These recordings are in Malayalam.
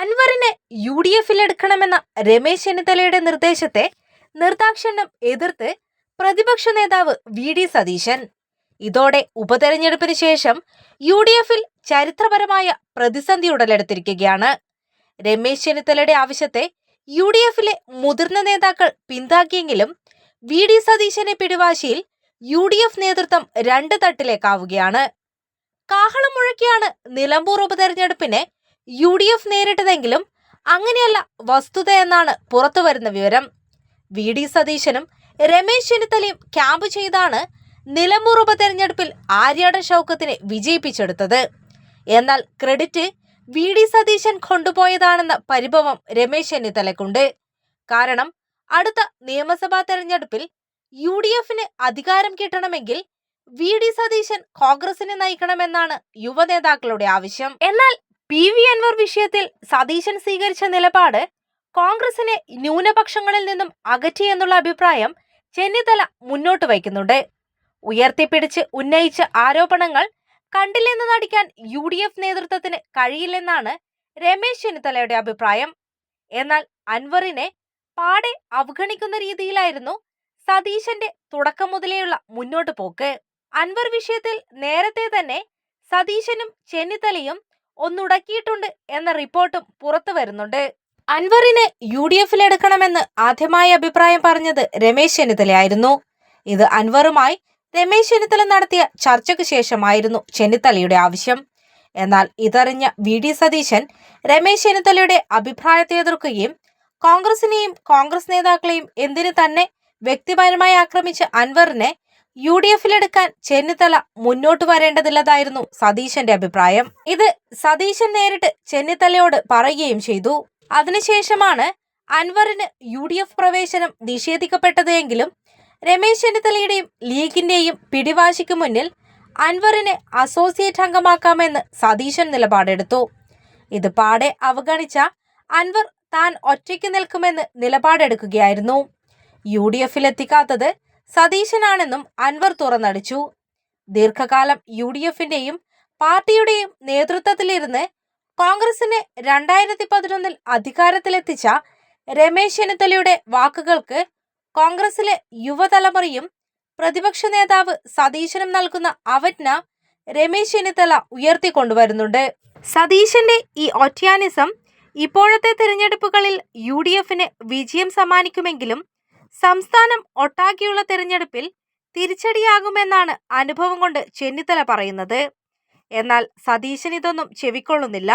അൻവറിനെ യു ഡി എഫിൽ എടുക്കണമെന്ന രമേശ് ചെന്നിത്തലയുടെ നിർദ്ദേശത്തെ നിർദാക്ഷിണ്യം എതിർത്ത് പ്രതിപക്ഷ നേതാവ് വി ഡി സതീശൻ. ഇതോടെ ഉപതെരഞ്ഞെടുപ്പിന് ശേഷം യു ഡി എഫിൽ ചരിത്രപരമായ പ്രതിസന്ധി ഉടലെടുത്തിരിക്കുകയാണ്. രമേശ് ചെന്നിത്തലയുടെ ആവശ്യത്തെ യു ഡി എഫിലെ മുതിർന്ന നേതാക്കൾ പിന്താക്കിയെങ്കിലും വി ഡി സതീശനെ പിടിവാശിയിൽ യു ഡി എഫ് നേതൃത്വം രണ്ട് തട്ടിലേക്കാവുകയാണ്. കാഹളം മുഴക്കിയാണ് നിലമ്പൂർ ഉപതെരഞ്ഞെടുപ്പിനെ യു ഡി എഫ് നേരിട്ടതെങ്കിലും അങ്ങനെയല്ല വസ്തുത എന്നാണ് പുറത്തുവരുന്ന വിവരം. വി ഡി സതീശനും രമേശ് ചെന്നിത്തലയും ക്യാമ്പ് ചെയ്താണ് നിലമ്പൂർ ഉപതെരഞ്ഞെടുപ്പിൽ ആര്യാടൻ ഷൗക്കത്തിനെ വിജയിപ്പിച്ചെടുത്തത്. എന്നാൽ ക്രെഡിറ്റ് വി ഡി സതീശൻ കൊണ്ടുപോയതാണെന്ന പരിഭവം രമേശ് ചെന്നിത്തലയ്ക്കുണ്ട്. കാരണം അടുത്ത നിയമസഭാ തെരഞ്ഞെടുപ്പിൽ യു ഡി എഫിന് അധികാരം കിട്ടണമെങ്കിൽ വി ഡി സതീശൻ കോൺഗ്രസിനെ നയിക്കണമെന്നാണ് യുവനേതാക്കളുടെ ആവശ്യം. എന്നാൽ പി. വി. അൻവർ വിഷയത്തിൽ സതീശൻ സ്വീകരിച്ച നിലപാട് കോൺഗ്രസിനെ ന്യൂനപക്ഷങ്ങളിൽ നിന്നും അകറ്റിയെന്നുള്ള അഭിപ്രായം ചെന്നിത്തല മുന്നോട്ട് വയ്ക്കുന്നുണ്ട്. ഉയർത്തിപ്പിടിച്ച് ഉന്നയിച്ച ആരോപണങ്ങൾ കണ്ടില്ലെന്ന് നടിക്കാൻ യു ഡി എഫ് നേതൃത്വത്തിന് കഴിയില്ലെന്നാണ് രമേശ് ചെന്നിത്തലയുടെ അഭിപ്രായം. എന്നാൽ അൻവറിനെ പാടെ അവഗണിക്കുന്ന രീതിയിലായിരുന്നു സതീശന്റെ തുടക്കം മുതലേയുള്ള മുന്നോട്ട് പോക്ക്. അൻവർ വിഷയത്തിൽ നേരത്തെ തന്നെ സതീശനും ചെന്നിത്തലയും ഒന്നുടക്കിയിട്ടുണ്ട് എന്ന റിപ്പോർട്ടും പുറത്തു വരുന്നുണ്ട്. അൻവറിനെ യു ഡി എഫിൽ എടുക്കണമെന്ന് ആദ്യമായി അഭിപ്രായം പറഞ്ഞത് രമേശ് ചെന്നിത്തലയായിരുന്നു ഇത് അൻവറുമായി രമേശ് ചെന്നിത്തല നടത്തിയ ചർച്ചയ്ക്ക് ശേഷമായിരുന്നു ചെന്നിത്തലയുടെ ആവശ്യം. എന്നാൽ ഇതറിഞ്ഞ വി ഡി സതീശൻ രമേശ് ചെന്നിത്തലയുടെ അഭിപ്രായത്തെ എതിർക്കുകയും കോൺഗ്രസിനെയും കോൺഗ്രസ് നേതാക്കളെയും എന്തിനു തന്നെ വ്യക്തിപരമായി ആക്രമിച്ച അൻവറിനെ യു ഡി എഫിലെടുക്കാൻ ചെന്നിത്തല മുന്നോട്ട് വരേണ്ടതില്ലതായിരുന്നു സതീശന്റെ അഭിപ്രായം. ഇത് സതീശൻ നേരിട്ട് ചെന്നിത്തലയോട് പറയുകയും ചെയ്തു. അതിനുശേഷമാണ് അൻവറിന് യു ഡി എഫ് പ്രവേശനം നിഷേധിക്കപ്പെട്ടതെങ്കിലും രമേശ് ചെന്നിത്തലയുടെയും ലീഗിന്റെയും പിടിവാശിക്ക് മുന്നിൽ അൻവറിനെ അസോസിയേറ്റ് അംഗമാക്കാമെന്ന് സതീശൻ നിലപാടെടുത്തു. ഇത് പാടെ അവഗണിച്ച അൻവർ താൻ ഒറ്റയ്ക്ക് നിൽക്കുമെന്ന് നിലപാടെടുക്കുകയായിരുന്നു. യു ഡി എഫിലെത്തിക്കാത്തത് സതീശനാണെന്നും അൻവർ തുറന്നടിച്ചു. ദീർഘകാലം യു ഡി എഫിന്റെയും പാർട്ടിയുടെയും നേതൃത്വത്തിലിരുന്ന് കോൺഗ്രസിനെ രണ്ടായിരത്തി പതിനൊന്നിൽ അധികാരത്തിലെത്തിച്ച രമേശ് ചെന്നിത്തലയുടെ വാക്കുകൾക്ക് കോൺഗ്രസിലെ യുവതലമുറയും പ്രതിപക്ഷ നേതാവ് സതീശനും നൽകുന്ന അവജ്ഞ രമേശ് ചെന്നിത്തല ഉയർത്തിക്കൊണ്ടുവരുന്നുണ്ട്. സതീശന്റെ ഈ ഒറ്റയാനിസം ഇപ്പോഴത്തെ തിരഞ്ഞെടുപ്പുകളിൽ യു ഡി എഫിന് വിജയം സമ്മാനിക്കുമെങ്കിലും സംസ്ഥാനം ഒട്ടാകെയുള്ള തെരഞ്ഞെടുപ്പിൽ തിരിച്ചടിയാകുമെന്നാണ് അനുഭവം കൊണ്ട് ചെന്നിത്തല പറയുന്നത്. എന്നാൽ സതീശൻ ഇതൊന്നും ചെവിക്കൊള്ളുന്നില്ല.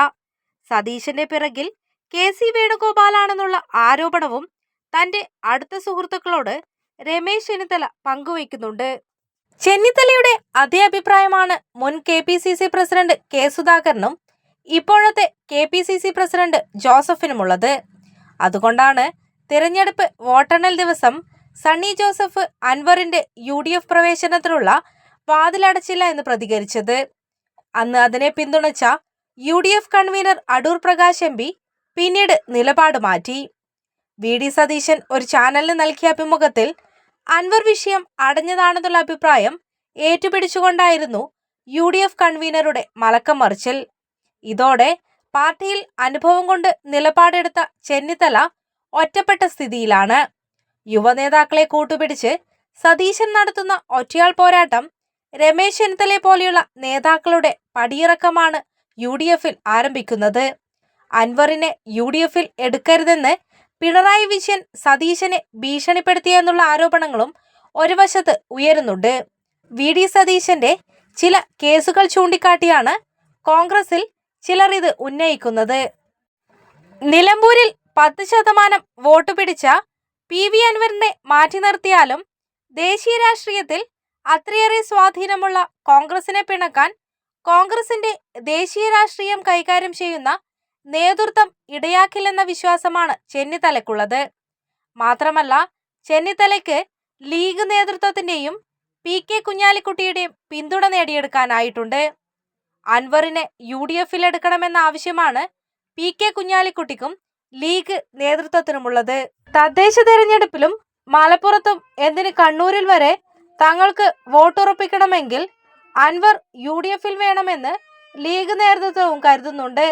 സതീശന്റെ പിറകിൽ കെ സി വേണുഗോപാലാണെന്നുള്ള ആരോപണവും തന്റെ അടുത്ത സുഹൃത്തുക്കളോട് രമേശ് ചെന്നിത്തല പങ്കുവയ്ക്കുന്നുണ്ട്. ചെന്നിത്തലയുടെ അതേ അഭിപ്രായമാണ് മുൻ K P C C president K സുധാകരനും ഇപ്പോഴത്തെ K P C C president ജോസഫിനുമുള്ളത്. അതുകൊണ്ടാണ് തിരഞ്ഞെടുപ്പ് വോട്ടെണ്ണൽ ദിവസം സണ്ണി ജോസഫ് അൻവറിന്റെ യു ഡി എഫ് പ്രവേശനത്തിനുള്ള വാതിലടച്ചില്ല എന്ന് പ്രതികരിച്ചത്. അന്ന് അതിനെ പിന്തുണച്ച U D F convener Adoor Prakash M P പിന്നീട് നിലപാട് മാറ്റി. വി ഡി സതീശൻ ഒരു ചാനലിന് നൽകിയ അഭിമുഖത്തിൽ അൻവർ വിഷയം അടഞ്ഞതാണെന്നുള്ള അഭിപ്രായം ഏറ്റുപിടിച്ചുകൊണ്ടായിരുന്നു യു ഡി എഫ് കൺവീനറുടെ മലക്കം മറിച്ചൽ. ഇതോടെ പാർട്ടിയിൽ അനുഭവം കൊണ്ട് നിലപാടെടുത്ത ചെന്നിത്തല ഒറ്റപ്പെട്ട സ്ഥിതിയിലാണ്. യുവനേതാക്കളെ കൂട്ടുപിടിച്ച് സതീശൻ നടത്തുന്ന ഒറ്റയാൾ പോരാട്ടം രമേശ് ചെന്നിത്തലയെ പോലെയുള്ള നേതാക്കളുടെ പടിയിറക്കമാണ് യു ഡി എഫിൽ ആരംഭിക്കുന്നത്. അൻവറിനെ യു ഡി എഫിൽ എടുക്കരുതെന്ന് പിണറായി വിജയൻ സതീശനെ ഭീഷണിപ്പെടുത്തിയെന്നുള്ള ആരോപണങ്ങളും ഒരു വശത്ത് ഉയരുന്നുണ്ട്. വി. ഡി. സതീശന്റെ ചില കേസുകൾ ചൂണ്ടിക്കാട്ടിയാണ് കോൺഗ്രസിൽ ചിലർ ഇത് ഉന്നയിക്കുന്നത്. നിലമ്പൂരിൽ പത്ത് ശതമാനം വോട്ട് പിടിച്ച പി വി അൻവറിനെ മാറ്റി നിർത്തിയാലും ദേശീയ രാഷ്ട്രീയത്തിൽ അത്രയേറെ സ്വാധീനമുള്ള കോൺഗ്രസിനെ പിണക്കാൻ കോൺഗ്രസിന്റെ ദേശീയ രാഷ്ട്രീയം കൈകാര്യം ചെയ്യുന്ന നേതൃത്വം ഇടയാക്കില്ലെന്ന വിശ്വാസമാണ് ചെന്നിത്തലയ്ക്കുള്ളത്. മാത്രമല്ല ചെന്നിത്തലയ്ക്ക് ലീഗ് നേതൃത്വത്തിന്റെയും പി കെ കുഞ്ഞാലിക്കുട്ടിയുടെയും പിന്തുണ നേടിയെടുക്കാനായിട്ടുണ്ട്. അൻവറിനെ യു ഡി എഫിൽ എടുക്കണമെന്ന ആവശ്യമാണ് പി കെ കുഞ്ഞാലിക്കുട്ടിക്കും ലീഗ് നേതൃത്വത്തിനുമുള്ളത്. തദ്ദേശ തെരഞ്ഞെടുപ്പിലും മലപ്പുറത്തും എന്തിന് കണ്ണൂരിൽ വരെ തങ്ങൾക്ക് വോട്ടുറപ്പിക്കണമെങ്കിൽ അൻവർ യു ഡി എഫിൽ വേണമെന്ന് ലീഗ് നേതൃത്വവും കരുതുന്നുണ്ട്.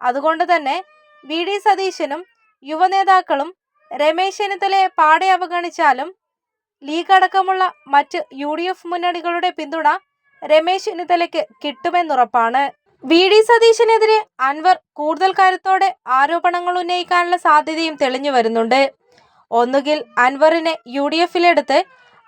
അതുകൊണ്ട് തന്നെ വി ഡി സതീശനും യുവനേതാക്കളും രമേശ് ചെന്നിത്തലയെ പാടെ അവഗണിച്ചാലും ലീഗ് അടക്കമുള്ള മറ്റ് യു ഡി എഫ് മുന്നണികളുടെ പിന്തുണ രമേശ് ചെന്നിത്തലയ്ക്ക് കിട്ടുമെന്നുറപ്പാണ്. വി ഡി സതീശനെതിരെ അൻവർ കൂടുതൽ കരുത്തോടെ ആരോപണങ്ങൾ ഉന്നയിക്കാനുള്ള സാധ്യതയും തെളിഞ്ഞു വരുന്നുണ്ട്. ഒന്നുകിൽ അൻവറിനെ യു ഡി എഫിലെടുത്ത്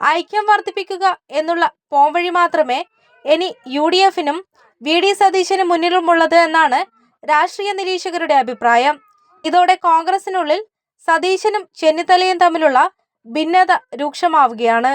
ഐക്യം വർദ്ധിപ്പിക്കുക എന്നുള്ള പോംവഴി മാത്രമേ ഇനി യു ഡി എഫിനും വി ഡി സതീശനും മുന്നിലുമുള്ളത് എന്നാണ് രാഷ്ട്രീയ നിരീക്ഷകരുടെ അഭിപ്രായം. ഇതോടെ കോൺഗ്രസിനുള്ളിൽ സതീശനും ചെന്നിത്തലയും തമ്മിലുള്ള ഭിന്നത രൂക്ഷമാവുകയാണ്.